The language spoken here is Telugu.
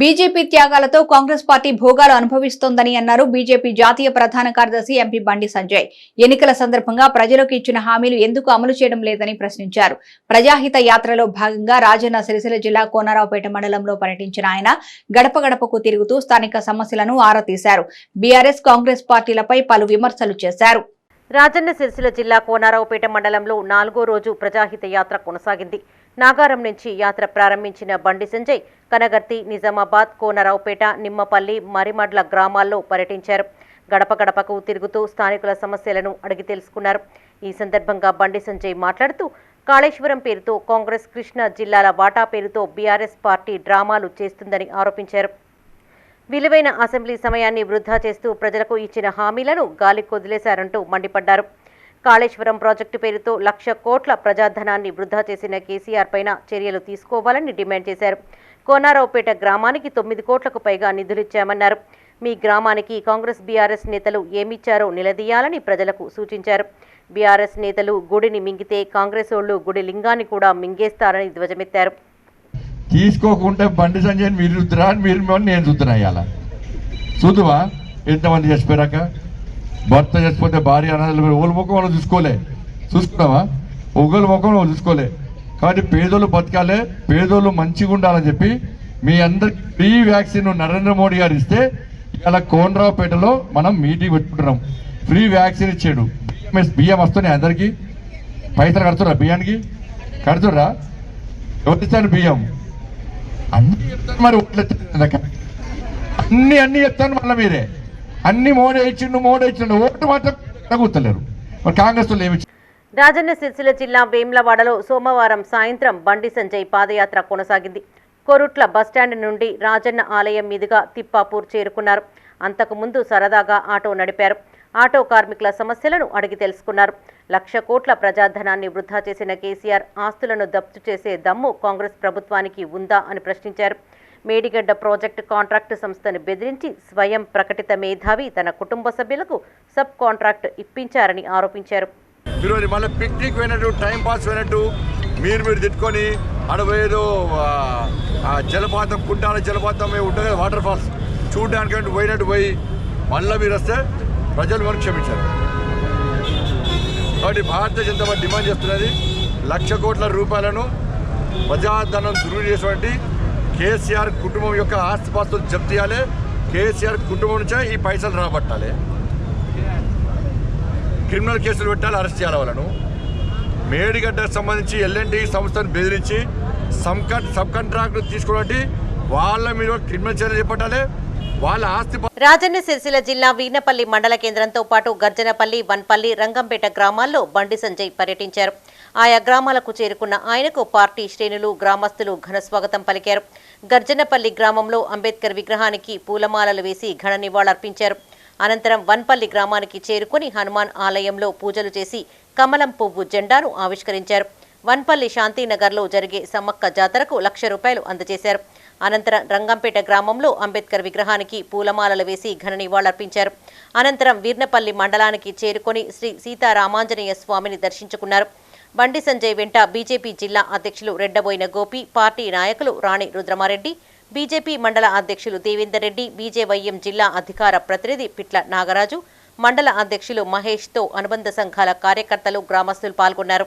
బీజేపీ త్యాగాలతో కాంగ్రెస్ పార్టీ భోగాలు అనుభవిస్తోందని అన్నారు బీజేపీ జాతీయ ప్రధాన కార్యదర్శి ఎంపీ బండి సంజయ్. ఎన్నికల సందర్భంగా ప్రజలకు ఇచ్చిన హామీలు ఎందుకు అమలు చేయడం లేదని ప్రశ్నించారు. ప్రజాహిత యాత్రలో భాగంగా రాజన్న సిరిసిల్ల జిల్లా కోనరావుపేట మండలంలో పర్యటించిన ఆయన గడప గడపకు తిరుగుతూ స్థానిక సమస్యలను ఆరా తీశారు. బీఆర్ఎస్ కాంగ్రెస్ పార్టీలపై పలు విమర్శలు చేశారు. రాజన్న సిరిసిల్ల జిల్లా కోనారావుపేట మండలంలో నాలుగో రోజు ప్రజాహిత యాత్ర కొనసాగింది. నాగారం నుంచి యాత్ర ప్రారంభించిన బండి సంజయ్ కనగర్తి నిజామాబాద్ కోనరావుపేట నిమ్మపల్లి మరిమడ్ల గ్రామాల్లో పర్యటించారు. గడప గడపకు తిరుగుతూ స్థానికుల సమస్యలను అడిగి తెలుసుకున్నారు. ఈ సందర్భంగా బండి సంజయ్ మాట్లాడుతూ కాళేశ్వరం పేరుతో కాంగ్రెస్ కృష్ణా జిల్లాల వాటా పేరుతో బీఆర్ఎస్ పార్టీ డ్రామాలు చేస్తుందని ఆరోపించారు. విలువైన అసెంబ్లీ సమయాన్ని వృధా చేస్తూ ప్రజలకు ఇచ్చిన హామీలను గాలి కొదిలేశారంటూ మండిపడ్డారు. కాళేశ్వరం ప్రాజెక్టు పేరుతో లక్ష కోట్ల ప్రజాధనాన్ని వృధా చేసిన కేసీఆర్ పైన చర్యలు తీసుకోవాలని డిమాండ్ చేశారు. కోనారావుపేట గ్రామానికి తొమ్మిది కోట్లకు పైగా నిధులిచ్చామన్నారు మీ గ్రామానికి కాంగ్రెస్ బీఆర్ఎస్ నేతలు ఏమిచ్చారో నిలదీయాలని ప్రజలకు సూచించారు. బీఆర్ఎస్ నేతలు గుడిని మింగితే కాంగ్రెస్ వాళ్ళు గుడి లింగాన్ని కూడా మింగేస్తారని ధ్వజమెత్తారు. తీసుకోకుంటే బండి సంజయ్ మీరు చూద్దరా మీరు నేను చూద్దురా ఇవాళ చూద్దువా? ఎంతమంది చచ్చిపోయాక భర్త చచ్చిపోతే భార్య అనాథలు ఓళ్ళ ముఖం వాళ్ళు చూసుకోలే. చూసుకున్నావా? ఒకళ్ళ ముఖం వాళ్ళు చూసుకోలే. కాబట్టి పేదోళ్ళు బతకాలే పేదోళ్ళు మంచిగా ఉండాలని చెప్పి మీ అందరికి ఫ్రీ వ్యాక్సిన్ నరేంద్ర మోడీ గారు ఇస్తే ఇలా కోనరావుపేటలో మనం మీటింగ్ పెట్టుకుంటున్నాం. ఫ్రీ వ్యాక్సిన్ ఇచ్చాడు. బిఎంఎస్ బియ్యం వస్తున్నాయి అందరికీ. పైసలు కడుతురా బియ్యానికి? కడుతురా ఎవరు ఇస్తారు బియ్యం? అన్ని చెప్తాను మరి ఓట్లు అన్ని అన్ని చెప్తాను మళ్ళీ మీరే. అన్ని మోడే ఇచ్చిండు మోడే ఇచ్చిండు ఓటు మాత్రం తగ్గుతలేరు మరి కాంగ్రెస్ ఏమి రాజన్న సిరిసిల్ల జిల్లా వేమ్లవాడలో సోమవారం సాయంత్రం బండి సంజయ్ పాదయాత్ర కొనసాగింది. కొరుట్ల బస్టాండ్ నుండి రాజన్న ఆలయం మీదుగా తిప్పాపూర్ చేరుకున్నారు. అంతకుముందు సరదాగా ఆటో నడిపారు. ఆటో కార్మికుల సమస్యలను అడిగి తెలుసుకున్నారు. లక్ష కోట్ల ప్రజాధనాన్ని వృధా చేసిన కేసీఆర్ ఆస్తులను దప్తు చేసే దమ్ము కాంగ్రెస్ ప్రభుత్వానికి ఉందా అని ప్రశ్నించారు. మేడిగడ్డ ప్రాజెక్టు కాంట్రాక్టు సంస్థను బెదిరించి స్వయం ప్రకటిత మేధావి తన కుటుంబ సభ్యులకు సబ్ కాంట్రాక్ట్ ఇప్పించారని ఆరోపించారు. మీరు మళ్ళీ పిక్నిక్ పోయినట్టు టైం పాస్ పోయినట్టు మీరు మీరు తిట్టుకొని అడవేదో జలపాతం కుంటాల జలపాతం ఉంటుంది వాటర్ ఫాల్స్ చూడడానికి అంటే పోయినట్టు పోయి మళ్ళీ మీరు వస్తే ప్రజలు మనకు క్షమించారు. కాబట్టి భారతీయ జనతా పార్టీ డిమాండ్ చేస్తున్నది లక్ష కోట్ల రూపాయలను ప్రజాధనం దుర్వినియోగం చేసినటువంటి కేసీఆర్ కుటుంబం యొక్క ఆస్తిపాస్తులు జప్తు చేయాలి. కేసీఆర్ కుటుంబం నుంచే ఈ పైసలు రాబట్టాలి. క్రిమినల్ కేసులు పెట్టాలి అరెస్ట్ చేయాలి వాళ్ళను. మేడిగడ్డకు సంబంధించి ఎల్ఎన్టీ సంస్థను బెదిరించి సంకట్ సబ్ కాంట్రాక్ట్ తీసుకోవడానికి వాళ్ళ మీద క్రిమినల్ చర్యలు చేపట్టాలి. వాళ్ళ ఆస్తి రాజన్న సిరిసిల్ల జిల్లా వీనపల్లి మండల కేంద్రంతో పాటు గర్జనపల్లి వన్పల్లి రంగంపేట గ్రామాల్లో బండి సంజయ్ పర్యటించారు. ఆయా గ్రామాలకు చేరుకున్న ఆయనకు పార్టీ శ్రేణులు గ్రామస్తులు ఘనస్వాగతం పలికారు. గర్జనపల్లి గ్రామంలో అంబేద్కర్ విగ్రహానికి పూలమాలలు వేసి ఘన నివాళులర్పించారు. అనంతరం వన్పల్లి గ్రామానికి చేరుకుని హనుమాన్ ఆలయంలో పూజలు చేసి కమలం పువ్వు జెండాను ఆవిష్కరించారు. వన్పల్లి శాంతినగర్లో జరిగే సమ్మక్క జాతరకు లక్ష రూపాయలు అందజేశారు. అనంతరం రంగంపేట గ్రామంలో అంబేద్కర్ విగ్రహానికి పూలమాలలు వేసి ఘన నివాళులర్పించారు. అనంతరం వీర్నపల్లి మండలానికి చేరుకొని శ్రీ సీతారామాంజనేయ స్వామిని దర్శించుకున్నారు. బండి సంజయ్ వెంట బీజేపీ జిల్లా అధ్యక్షులు రెడ్డబోయిన గోపి పార్టీ నాయకులు రాణి రుద్రమారెడ్డి బీజేపీ మండల అధ్యక్షులు దేవేందర్ రెడ్డి బీజేవైఎం జిల్లా అధికార ప్రతినిధి పిట్ల నాగరాజు మండల అధ్యక్షులు మహేష్తో అనుబంధ సంఘాల కార్యకర్తలు గ్రామస్తులు పాల్గొన్నారు.